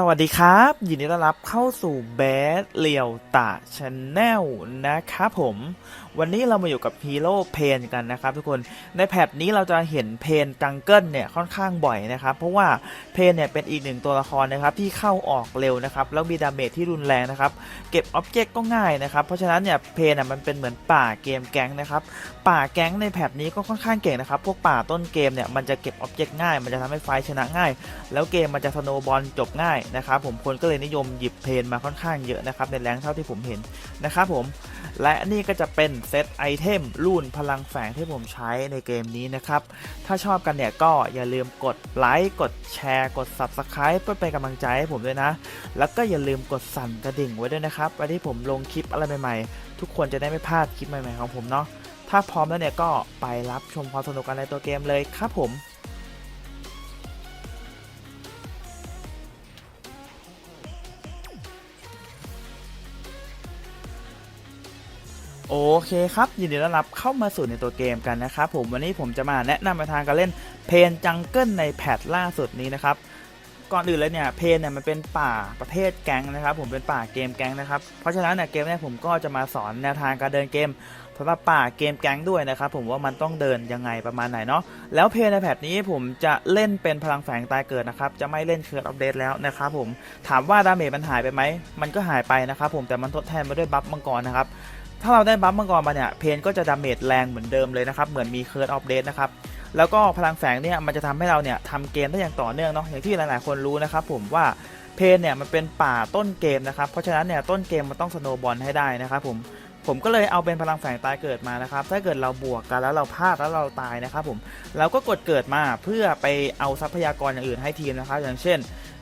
สวัสดีครับ ยินดีต้อนรับเข้าสู่แบดเลียวตาชาแนลนะครับผม วันนี้เรามาอยู่กับฮีโร่เพนกันนะครับทุกคนในแพทนี้เราจะเห็นเพนจังเกิลเนี่ยค่อนข้างบ่อยนะครับ เพราะว่าเพนเนี่ยเป็นอีกหนึ่งตัวละครนะครับที่เข้าออกเร็วนะครับ แล้วมีดาเมจที่รุนแรงนะครับ เก็บอ็อบเจกต์ก็ง่ายนะครับ เพราะฉะนั้นเนี่ยเพนอะมันเป็นเหมือนป่าเกมแก๊งนะครับป่าแก๊งในแพทนี้ก็ค่อนข้างเก่งนะครับพวกป่าต้นเกมเนี่ยมันจะเก็บอ็อบเจกต์ง่าย มันจะทำให้ไฟชนะง่าย แล้วเกมมันจะสโนบอลจบง่ายนะครับผมคนก็เลยนิยมหยิบเพนมาค่อนข้างเยอะนะครับในแรงเท่าที่ผมเห็นนะครับผมและนี่ก็จะเป็นเซตไอเทมรุ่นพลังแฝงที่ผมใช้ในเกมนี้นะครับ ถ้าชอบกันเนี่ยก็อย่าลืมกดไลค์กดแชร์ กด Subscribe เพื่อเป็นกำลังใจให้ผมด้วยนะ แล้วก็อย่าลืมกดสั่นกระดิ่งไว้ด้วยนะครับไว้ที่ผมลงคลิปอะไรใหม่ๆ ทุกคนจะได้ไม่พลาดคลิปใหม่ๆของผมเนาะถ้าพร้อมแล้วเนี่ยก็ไปรับชมความสนุกกันในตัวเกมเลยครับผม โอเคครับยินดีต้อนรับเข้ามาสู่ในตัวเกมกันนะครับผมวันนี้ผมจะมาแนะนำในทางการเล่นเพนจังเกิลในแพทล่าสุดนี้นะครับก่อนอื่นเลยเนี่ยเพนเนี่ยมันเป็นป่าประเภทแก๊งนะครับ ผมเป็นป่าเกมแก๊งนะครับเพราะฉะนั้นเนี่ยเกมเนี้ผมก็จะมาสอนแนวทางการเดินเกมสำหรับป่าเกมแก๊งด้วยนะครับผมว่ามันต้องเดินยังไงประมาณไหนเนาะแล้วเพนในแพทนี้ผมจะเล่นเป็นพลังแฝงตายเกิดนะครับจะไม่เล่นเคิร์ดอัปเดตแล้วนะครับผมถามว่าดาเมจมันหายไปไหมมันก็หายไปนะครับผมแต่มันทดแทนมาด้วยบัฟมังกรนะครับ ถ้าเราได้บัฟมังกรมาเนี่ยเพนก็จะดาเมจแรงเหมือนเดิมเลยนะครับเหมือนมีเคิร์ดอัปเดตนะครับแล้วก็พลังแฝงเนี่ยมันจะทำให้เราเนี่ยทำเกมได้อย่างต่อเนื่องเนาะอย่างที่หลายๆคนรู้นะครับผมว่าเพนเนี่ยมันเป็นป่าต้นเกมนะครับเพราะฉะนั้นเนี่ยต้นเกมมันต้องสโนบอลให้ได้นะครับผมผมก็เลยเอาเป็นพลังแฝงตายเกิดมานะครับ ถ้าเกิดเราบวกกันแล้วเราพลาดแล้วเราตายนะครับผมเราก็กดเกิดมาเพื่อไปเอาทรัพยากรอย่างอื่นให้ทีมนะครับอย่างเช่น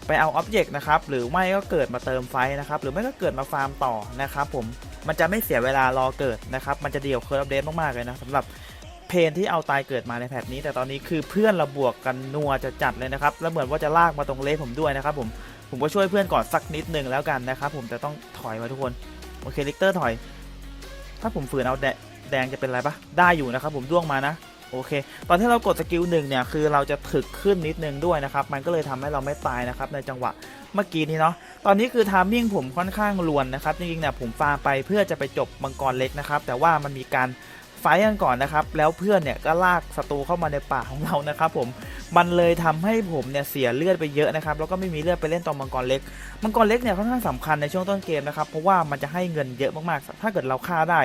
ไปเอาอ็อบเจกต์นะครับหรือไม่ก็เกิดมาเติมไฟนะครับหรือไม่ก็เกิดมาฟาร์มต่อนะครับผม มันจะไม่เสียเวลารอเกิดนะครับ มันจะเดี่ยวเคิร์ฟอัปเดตมากๆเลยนะสำหรับเพนที่เอาตายเกิดมาในแพทนี้ แต่ตอนนี้คือเพื่อนเราบวกกันนัวจะจัดเลยนะครับ แล้วเหมือนว่าจะลากมาตรงเลสผมด้วยนะครับผมผมก็ช่วยเพื่อนก่อนสักนิดหนึ่งแล้วกันนะครับผมแต่ต้องถอยมาทุกคนโอเคลิกเตอร์ถอย ถ้าผมฝืนเอาแดแดงจะเป็นไรปะได้อยู่นะครับผมด้วงมานะโอเค ตอนที่เรากดสกิลหนึ่งเนี่ยคือเราจะถึกขึ้นนิดนึงด้วยนะครับ มันก็เลยทำให้เราไม่ตายนะครับในจังหวะ เมื่อกี้นี้เนาะตอนนี้คือทามมิ่งผมค่อนข้างลวนนะครับจริงๆเนี่ยผมฟาไปเพื่อจะไปจบมังกรเล็กนะครับ แต่ว่ามันมีการไฟกันก่อนนะครับ แล้วเพื่อนเนี่ยก็ลากศัตรูเข้ามาในป่าของเรานะครับผมมันเลยทำให้ผมเนี่ยเสียเลือดไปเยอะนะครับแล้วก็ไม่มีเลือดไปเล่นตอนมังกรเล็ก มังกรเล็กเนี่ยค่อนข้างสำคัญในช่วงต้นเกมนะครับเพราะว่ามันจะให้เงินเยอะมากๆ ถ้าเกิดเราฆ่าได้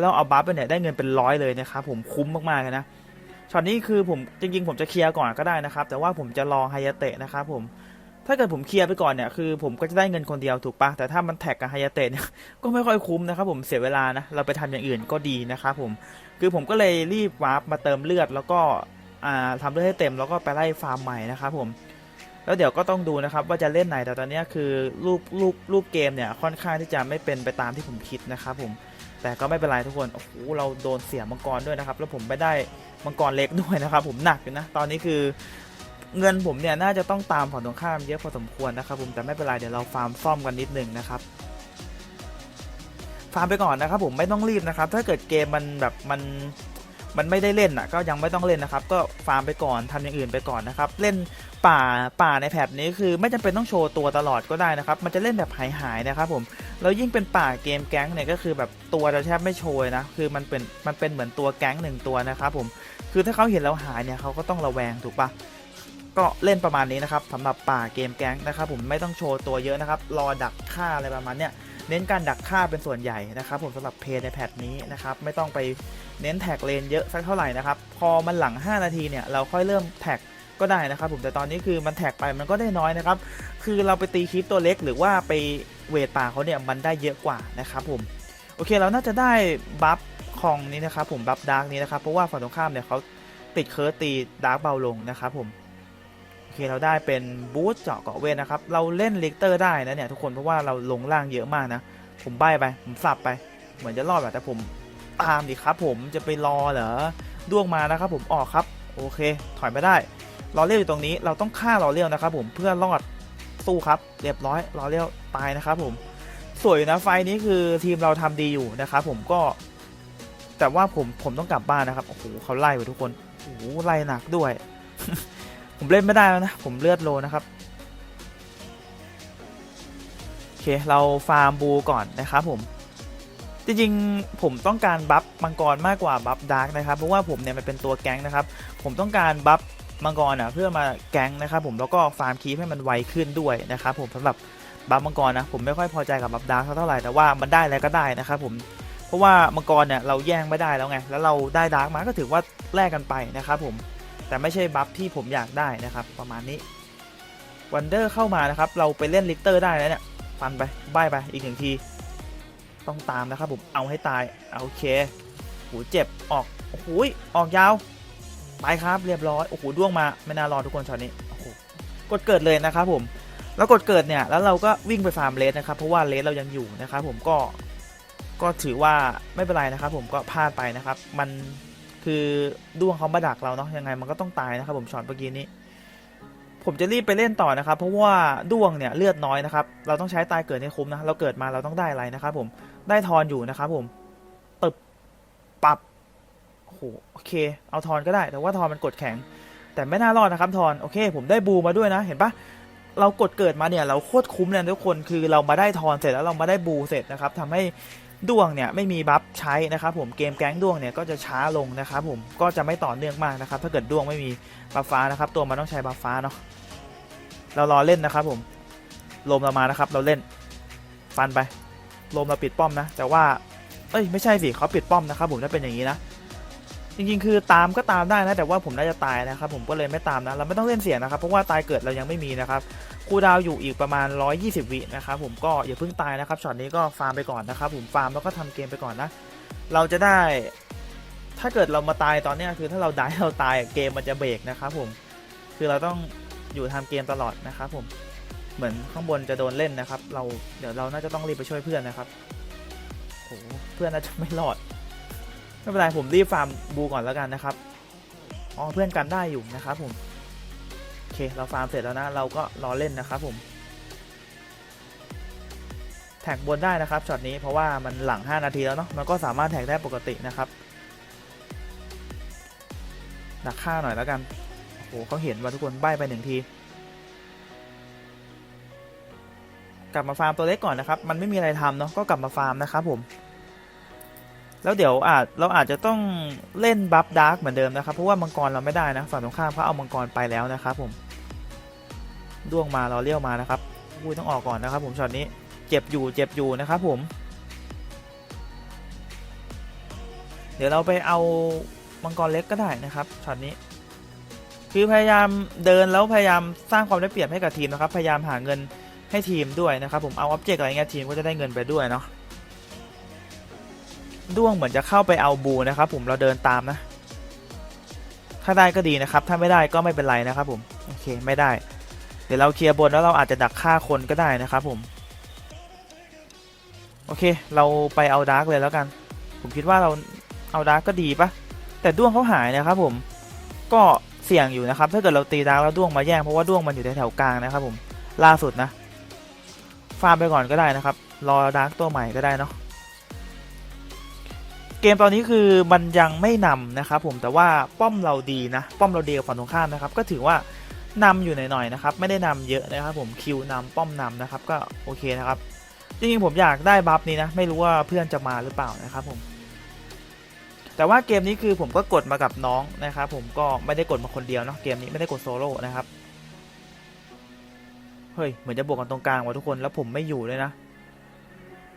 แล้วเอาบัฟไปเนี่ยได้เงินเป็นร้อยเลยนะครับผมคุ้มมากๆเลยนะช็อตนี้คือผมจริงๆผมจะเคลียร์ก่อนก็ได้นะครับ แต่ว่าผมจะรอไฮยาเตะนะครับผม ถ้าเกิดผมเคลียร์ไปก่อนเนี่ยคือผมก็จะได้เงินคนเดียวถูกปะแต่ถ้ามันแท็กกับไฮยาเตะเนี่ยก็ไม่ค่อยคุ้มนะครับผมเสียเวลานะเราไปทำอย่างอื่นก็ดีนะครับผมคือผมก็เลยรีบวาร์ปมาเติมเลือดแล้วก็ทำเลือดให้เต็มแล้วก็ไปไล่ฟาร์มใหม่นะครับผมแล้วเดี๋ยวก็ต้องดูนะครับว่าจะเล่นไหนแต่ตอนเนี้ยคือรูปรูปรูปเกมเนี่ยค่อนข้างที่จะไม่เป็นไปตามที่ผมคิดนะครับผมแต่ก็ไม่เป็นไรทุกคนโอ้โหเราโดนเสียมังกรด้วยนะครับแล้วผมไม่ได้มังกรเล็กด้วยนะครับผมหนักอยู่นะตอนนี้คือ เงินผมเนี่ยน่าจะต้องตามฝั่งตรงข้ามเยอะพอสมควรนะครับผมแต่ไม่เป็นไรเดี๋ยวเราฟาร์มซ่อมกันนิดหนึ่งนะครับฟาร์มไปก่อนนะครับผมไม่ต้องรีบนะครับ ถ้าเกิดเกมมันแบบมันมันไม่ได้เล่นอะก็ยังไม่ต้องเล่นนะครับ ก็ฟาร์มไปก่อนทำอย่างอื่นไปก่อนนะครับ เล่นป่าป่าในแพทนี้คือไม่จำเป็นต้องโชว์ตัวตลอดก็ได้นะครับ มันจะเล่นแบบหายหายๆนะครับผมแล้วยิ่งเป็นป่าเกมแก๊งเนี่ยก็คือแบบตัวจะแทบไม่โชว์เลยนะคือมันเป็นมันเป็นเหมือนตัวแก๊งหนึ่งตัวนะครับผมคือถ้าเขาเห็นเราหายเนี่ยเขาก็ต้องระแวงถูกปะ ก็เล่นประมาณนี้นะครับสำหรับป่าเกมแก๊งนะครับผมไม่ต้องโชว์ตัวเยอะนะครับ รอดักฆ่าอะไรประมาณเนี้ยเน้นการดักฆ่าเป็นส่วนใหญ่นะครับ ผมสำหรับเพย์ในแพทนี้นะครับไม่ต้องไปเน้นแท็กเลนเยอะสักเท่าไหร่นะครับพอมันหลัง 5 นาทีเนี่ยเราค่อยเริ่มแท็กก็ได้นะครับ ผมแต่ตอนนี้คือมันแท็กไปมันก็ได้น้อยนะครับ คือเราไปตีคลิปตัวเล็กหรือว่าไปเวทป่าเขาเนี่ยมันได้เยอะกว่านะครับผมโอเคเราน่าจะได้บัฟของนี้นะครับผมบัฟดาร์กนี้นะครับเพราะว่าฝั่งตรงข้ามเนี่ยเขาติดเคิร์ตีดาร์กเบาลงนะครับผม เคเราได้เป็นบูสต์เจาะเกาะเวทนะครับ เราเล่นลิกเตอร์ได้นะเนี่ยทุกคนเพราะว่าเราลงล่างเยอะมากนะ ผมใบไป ผมสับไป เหมือนจะรอดแบบแต่ผมตามดิครับ ผมจะไปรอเหรอด้วงมานะครับ ผมออกครับ โอเค ถอยไม่ได้รอเลี้ยวอยู่ตรงนี้เราต้องฆ่ารอเลี้ยวนะครับ ผมเพื่อรอดสู้ครับ เรียบร้อยรอเลี้ยวตายนะครับ ผมสวยนะไฟนี้คือทีมเราทำดีอยู่นะครับผมก็ แต่ว่าผมผมต้องกลับบ้านนะครับโอ้โหเขาไล่ไปทุกคนโอ้โหไล่หนักด้วย ผมเล่นไม่ได้แล้วนะ ผมเลือดโลนะครับ โอเค เราฟาร์มบูก่อนนะครับผม จริงๆ ผมต้องการบัฟมังกรมากกว่าบัฟดาร์กนะครับ เพราะว่าผมเนี่ยมันเป็นตัวแก๊งนะครับ ผมต้องการบัฟมังกรอะเพื่อมาแก๊งนะครับผม แล้วก็ฟาร์มคีฟให้มันไวขึ้นด้วยนะครับผมสำหรับบัฟมังกรนะผมไม่ค่อยพอใจกับบัฟดาร์กเท่าไหร่แต่ว่ามันได้แล้วก็ได้นะครับผมเพราะว่ามังกรเนี่ยเราแย่งไม่ได้แล้วไง แล้วเราได้ดาร์กมาก็ถือว่าแลกกันไปนะครับผม แต่ไม่ใช่บัฟที่ผมอยากได้นะครับ ประมาณนี้วันเดอร์เข้ามานะครับ เราไปเล่นลิกเตอร์ได้แล้วเนี่ยฟันไปใบไปอีกหนึ่งที ต้องตามนะครับผมเอาให้ตายโอเคโหเจ็บออกโอ้โหออกยาวไปครับเรียบร้อยโอ้โหด้วงมาไม่น่ารอทุกคนช็อตนี้โอ้โหกดเกิดเลยนะครับผมแล้วกดเกิดเนี่ยแล้วเราก็วิ่งไปฟาร์มเลสนะครับเพราะว่าเลสเรายังอยู่นะครับผมก็ก็ถือว่าไม่เป็นไรนะครับผมก็พลาดไปนะครับ มัน คือด้วงเขามาดักเราเนาะยังไงมันก็ต้องตายนะครับผมช็อตเมื่อกี้นี้ ผมจะรีบไปเล่นต่อนะครับ เพราะว่าด้วงเนี่ยเลือดน้อยนะครับ เราต้องใช้ตายเกิดให้คุ้มนะเราเกิดมาเราต้องได้อะไรนะครับผมได้ทอนอยู่นะครับผมตึบปรับโอ้โหโอเค เอาทอนก็ได้ แต่ว่าทอนมันกดแข็ง แต่ไม่น่ารอดนะครับทอนโอเค ผมได้บูมาด้วยนะ เห็นปะเรากดเกิดมาเนี่ยเราโคตรคุ้มเลยทุกคนคือเรามาได้ทอนเสร็จแล้วเรามาได้บูเสร็จนะครับทำให้ ด้วงเนี่ยไม่มีบัฟใช้นะครับผมเกมแก๊งด้วงเนี่ยก็จะช้าลงนะครับผมก็จะไม่ต่อเนื่องมากนะครับถ้าเกิดด้วงไม่มีบัฟฟ้านะครับตัวมันต้องใช้บัฟฟ้าเนาะเรารอเล่นนะครับผมลมเรามานะครับเราเล่นฟันไปลมเราปิดป้อมนะ แต่ว่าเอ้ยไม่ใช่สิเขาปิดป้อมนะครับผมถ้าเป็นอย่างนี้นะ จริงๆ คือตามก็ตามได้นะ แต่ว่าผมน่าจะตายนะครับ ผมก็เลยไม่ตามนะ เราไม่ต้องเล่นเสียงนะครับ เพราะว่าตายเกิดเรายังไม่มีนะครับคูดาวอยู่อีกประมาณ 120 วินะครับผมก็อย่าเพิ่งตายนะครับช็อตนี้ก็ฟาร์มไปก่อนนะครับผมฟาร์มแล้วก็ทำเกมไปก่อนนะ เราจะได้ ถ้าเกิดเรามาตายตอนนี้คือถ้าเราได้เราตายเกมมันจะเบรกนะครับผมคือเราต้องอยู่ทำเกมตลอดนะครับผมเหมือนข้างบนจะโดนเล่นนะครับ เราเดี๋ยวเราน่าจะต้องรีบไปช่วยเพื่อนนะครับโหเพื่อนน่าจะไม่รอด ไม่เป็นไรผมรีบฟาร์มบูก่อนแล้วกันนะครับอ๋อเพื่อนกันได้อยู่นะครับผมโอเคเราฟาร์มเสร็จแล้วนะ เราก็รอเล่นนะครับผมแท็กบนได้นะครับช็อตนี้เพราะว่ามันหลัง 5 นาทีแล้วเนาะมันก็สามารถแท็กได้ปกตินะครับดักฆ่าหน่อยแล้วกันโอ้โหเขาเห็นว่าทุกคนใบไปหนึ่งที กลับมาฟาร์มตัวเล็กก่อนนะครับ มันไม่มีอะไรทำเนาะก็กลับมาฟาร์มนะครับผม แล้วเดี๋ยวอาจเราอาจจะต้องเล่นบัฟดาร์กเหมือนเดิมนะครับ เพราะว่ามังกรเราไม่ได้นะฝั่งตรงข้ามเขาเอามังกรไปแล้วนะครับผมด้วงมาเราเลี้ยวมานะครับอุ้ยต้องออกก่อนนะครับ ผมช็อตนี้เจ็บอยู่เจ็บอยู่นะครับผม เดี๋ยวเราไปเอามังกรเล็กก็ได้นะครับช็อตนี้คือพยายามเดินแล้วพยายามสร้างความได้เปรียบให้กับทีมนะครับ พยายามหาเงินให้ทีมด้วยนะครับ ผมเอาอ็อบเจกต์อะไรเงี้ยทีมก็จะได้เงินไปด้วยเนาะ ด้วงเหมือนจะเข้าไปเอาบูนะครับผมเราเดินตามนะ ถ้าได้ก็ดีนะครับ ถ้าไม่ได้ก็ไม่เป็นไรนะครับผมโอเคไม่ได้ เดี๋ยวเราเคลียร์บนแล้วเราอาจจะดักฆ่าคนก็ได้นะครับผมโอเค เราไปเอาดาร์กเลยแล้วกัน ผมคิดว่าเราเอาดาร์กก็ดีปะแต่ด้วงเขาหายนะครับผมก็เสี่ยงอยู่นะครับ ถ้าเกิดเราตีดาร์กแล้วด้วงมาแย่งเพราะว่าด้วงมันอยู่แถวกลางนะครับผมล่าสุดนะฟาร์มไปก่อนก็ได้นะครับ รอดาร์กตัวใหม่ก็ได้เนาะ เกมตอนนี้คือมันยังไม่นำนะครับผมแต่ว่าป้อมเราดีนะ ป้อมเราดีกับฝั่งตรงข้ามนะครับ ก็ถือว่านำอยู่หน่อยๆนะครับ ไม่ได้นำเยอะนะครับผมคิวนำป้อมนำนะครับ ก็โอเคนะครับจริงๆผมอยากได้บัฟนี้นะ ไม่รู้ว่าเพื่อนจะมาหรือเปล่านะครับผมแต่ว่าเกมนี้คือผมก็กดมากับน้องนะครับผมก็ไม่ได้กดมาคนเดียวเนาะเกมนี้ไม่ได้กดโซโล่นะครับเฮ้ยเหมือนจะบวกกันตรงกลางว่ะทุกคนแล้วผมไม่อยู่เลยนะ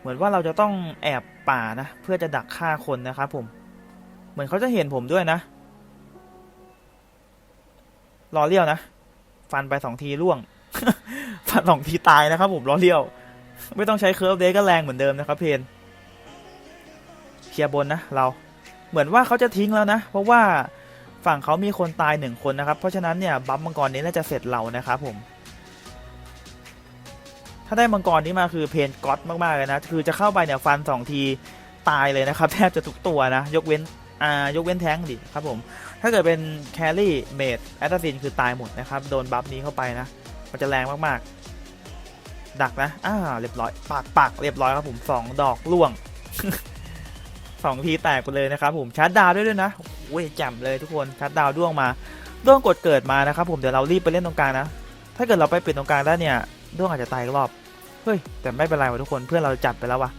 มือนว่าเราจะต้องแอบป่านะเพื่อจะดักฆ่าคนนะครับผม เหมือนเขาจะเห็นผมด้วยนะรอเลี้ยวนะ ฟันไปสองทีร่วง ฟันสองทีตายนะครับผมรอเลี้ยว ไม่ต้องใช้เคิร์ฟเดก็แรงเหมือนเดิมนะครับเพนเคลียร์บนนะเรา เหมือนว่าเขาจะทิ้งแล้วนะ เพราะว่าฝั่งเขามีคนตายหนึ่งคนนะครับ เพราะฉะนั้นเนี่ยบัฟมังกรนี้น่าจะเสร็จเรานะครับผม ถ้าได้มังกรนี้มาคือเพนก๊อตมากๆเลยนะคือจะเข้าไปเนี่ยฟันสองทีตายเลยนะครับแทบจะทุกตัวนะ ยกเว้นอ่ายกเว้นแท้งดิครับผม ถ้าเกิดเป็นแครี่เมดแอตตาซินคือตายหมดนะครับ โดนบัฟนี้เข้าไปนะ มันจะแรงมากๆ ดักนะอ่าเรียบร้อยปากปากเรียบร้อยครับผมสองดอกล่วงสองทีแตกไปเลยนะครับผมชาร์จดาวด้วยด้วยนะโอ้ยแจ่มเลยทุกคนชาร์จดาวด้วงมาด้วงกดเกิดมานะครับผมเดี๋ยวเรารีบไปเล่นตรงกลางนะถ้าเกิดเราไปปิดตรงกลางได้เนี่ย ด้วงอาจจะตายอีกรอบ เฮ้ย แต่ไม่เป็นไรวะทุกคนเพื่อนเราจัดไปแล้ววะ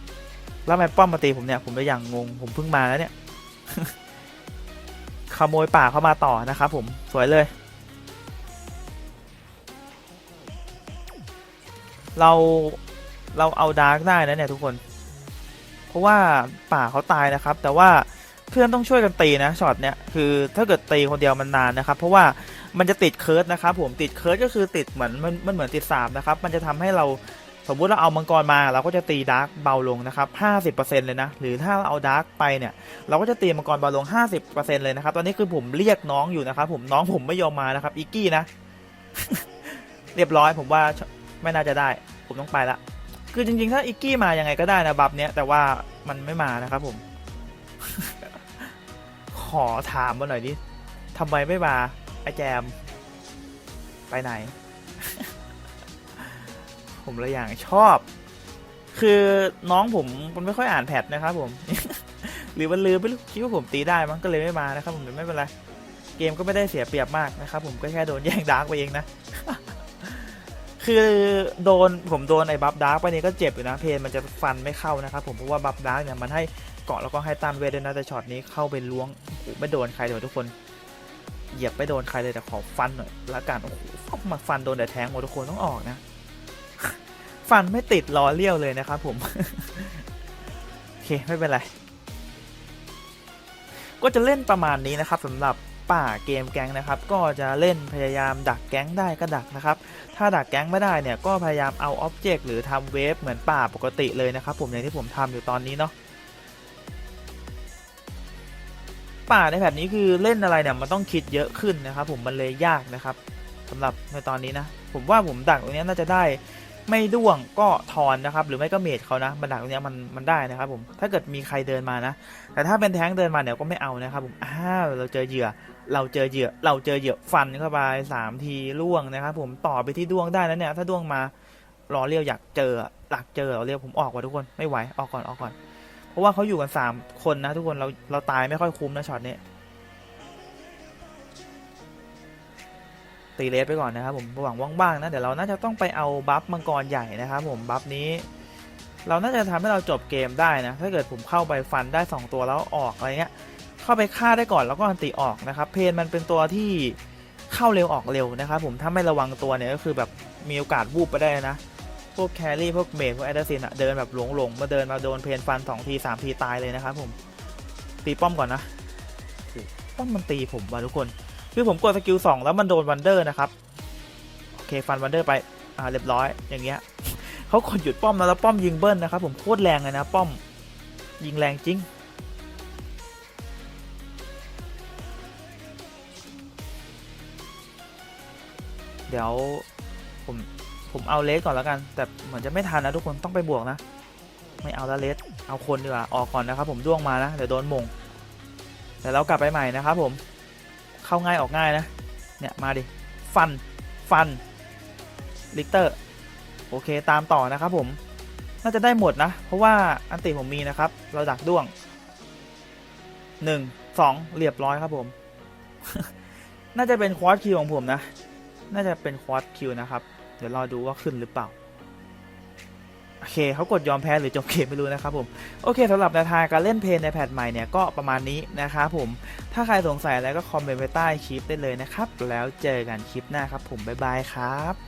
แล้วทำไมป้อมมาตีผมเนี่ยผมเลยอย่างงงผมเพิ่งมาแล้วเนี่ยขโมยป่าเข้ามาต่อนะครับผมสวยเลย เราเราเอาดาร์กได้นะเนี่ยทุกคน เพราะว่าป่าเขาตายนะครับ แต่ว่าเพื่อนต้องช่วยกันตีนะช็อตเนี้ยคือถ้าเกิดตีคนเดียวมันนานนะครับ เพราะว่า มันจะติดเคิร์ดนะครับผมติดเคิร์ดก็คือติดเหมือนมันมันเหมือนติดสามนะครับมันจะทำให้เราสมมุติเราเอามังกรมาเราก็จะตีดาร์กเบาลงนะครับ50%เลยนะ หรือถ้าเราเอาดาร์กไปเนี่ย เราก็จะตีมังกรเบาลง 50%เลยนะครับ ตอนนี้คือผมเรียกน้องอยู่นะครับผมน้องผมไม่ยอมมานะครับอีกกี้นะ เรียบร้อยผมว่าไม่น่าจะได้ ผมต้องไปละ คือจริงๆ ถ้าอิกกี้มายังไงก็ได้นะบัฟเนี้ยแต่ว่ามันไม่มานะครับผม ขอถามมาหน่อยดิทำไมไม่มา ไอแจม ไปไหน ผมเลยอย่างชอบ คือน้องผมมันไม่ค่อยอ่านแพทนะครับผม หรือมันลืมไปรู้คิดว่าผมตีได้มั้งก็เลยไม่มานะครับ ผมไม่เป็นไรเกมก็ไม่ได้เสียเปรียบมากนะครับ ผมก็แค่โดนแย่งดาร์กไปเองนะ คือโดนผมโดนไอ้บัฟดาร์กไปนี่ก็เจ็บอยู่นะ เพนมันจะฟันไม่เข้านะครับ ผมเพราะว่าบัฟดาร์กเนี่ยมันให้เกาะแล้วก็ให้ต้านเวทด้วยนะแต่ช็อตนี้เข้าไปล้วงไม่โดนใครเลยทุกคน เหยียบไม่โดนใครเลยแต่ขอฟันหน่อยละกันโอ้โหมาฟันโดนแต่แทงหมดทุกคนต้องออกนะ ฟันไม่ติดล้อเลี้ยวเลยนะครับผม โอเคไม่เป็นไร ก็จะเล่นประมาณนี้นะครับสำหรับป่าเกมแก๊งนะครับ ก็จะเล่นพยายามดักแก๊งได้ก็ดักนะครับ ถ้าดักแก๊งไม่ได้เนี่ยก็พยายามเอาอ็อบเจกต์หรือทำเวฟเหมือนป่าปกติเลยนะครับผมอย่างที่ผมทำอยู่ตอนนี้เนาะ ป่าในแบบนี้คือเล่นอะไรเนี่ยมันต้องคิดเยอะขึ้นนะครับ ผมมันเลยยากนะครับสำหรับในตอนนี้นะ ผมว่าผมดักตรงนี้น่าจะได้ไม่ด้วงก็ทอนนะครับ หรือไม่ก็เมดเขานะมันดักตรงนี้มันมันได้นะครับผมถ้าเกิดมีใครเดินมานะ แต่ถ้าเป็นแท้งเดินมาเนี่ยก็ไม่เอานะครับผมอ้าวเราเจอเหยื่อ เราเจอเหยื่อ เราเจอเหยื่อฟันเข้าไปสามทีล่วงนะครับ ผมต่อไปที่ด้วงได้นะเนี่ยถ้าด้วงมารอเรียวอยากเจอหลักเจอเราเรียวผมออกว่ะทุกคนไม่ไหวออกก่อนออกก่อน ราะว่าเขาอยู่กันสามคนนะทุกคนเราเราตายไม่ค่อยคุ้มนะช็อตนี้ตีเลสไปก่อนนะครับผมหวังว่างๆนะเดี๋ยวเราน่าจะต้องไปเอาบัฟมังกรใหญ่นะครับผมบัฟนี้เราน่าจะทำให้เราจบเกมได้นะ ถ้าเกิดผมเข้าไปฟันได้ 2 ตัวแล้วออกอะไรเงี้ย เข้าไปฆ่าได้ก่อนแล้วก็อันติออกนะครับ เพนมันเป็นตัวที่เข้าเร็วออกเร็วนะครับผมถ้าไม่ระวังตัวเนี่ยก็คือแบบมีโอกาสวูบไปได้นะ วกแครี่พวกเมดพวกแอดอร์ซินอะเดินแบบหลงหลงๆมาเดินมาโดนเพนฟัน2ที3ทีตายเลยนะครับผม ตีป้อมก่อนนะป้อมมันตีผมว่ะทุกคน คือผมกดสกิล2แล้วมันโดนวันเดอร์นะครับโอเคฟันวันเดอร์ไปอ่าเรียบร้อยอย่างเงี้ยเขากดหยุดป้อมแล้วแล้วป้อมยิงเบิ้ลนะครับผมโคตรแรงเลยนะป้อมยิงแรงจริงเดี๋ยวผม ผมเอาเลสก่อนแล้วกัน แต่เหมือนจะไม่ทันนะทุกคนต้องไปบวกนะ ไม่เอาแล้วเลสเอาคนดีกว่าออกก่อนนะครับ ผมด้วงมานะเดี๋ยวโดนมงเดี๋ยวเรากลับไปใหม่นะครับผมเข้าง่ายออกง่ายนะ เนี่ยมาดิฟันฟันลิกเตอร์โอเคตามต่อนะครับผมน่าจะได้หมดนะ เพราะว่าอันติผมมีนะครับ เราดักด้วงหนึ่งสองเรียบร้อยครับผม น่าจะเป็นควอตคิวของผมนะ น่าจะเป็นควอตคิวนะครับ เดี๋ยวรอดูว่าขึ้นหรือเปล่า โอเคเขากดยอมแพ้หรือจบเกมไม่รู้นะครับผม โอเคสำหรับแนวทางการเล่นเพลงในแพทใหม่เนี่ยก็ประมาณนี้นะครับผม ถ้าใครสงสัยอะไรก็คอมเมนต์ไว้ใต้คลิปได้เลยนะครับ แล้วเจอกันคลิปหน้าครับผม บ๊ายบายครับ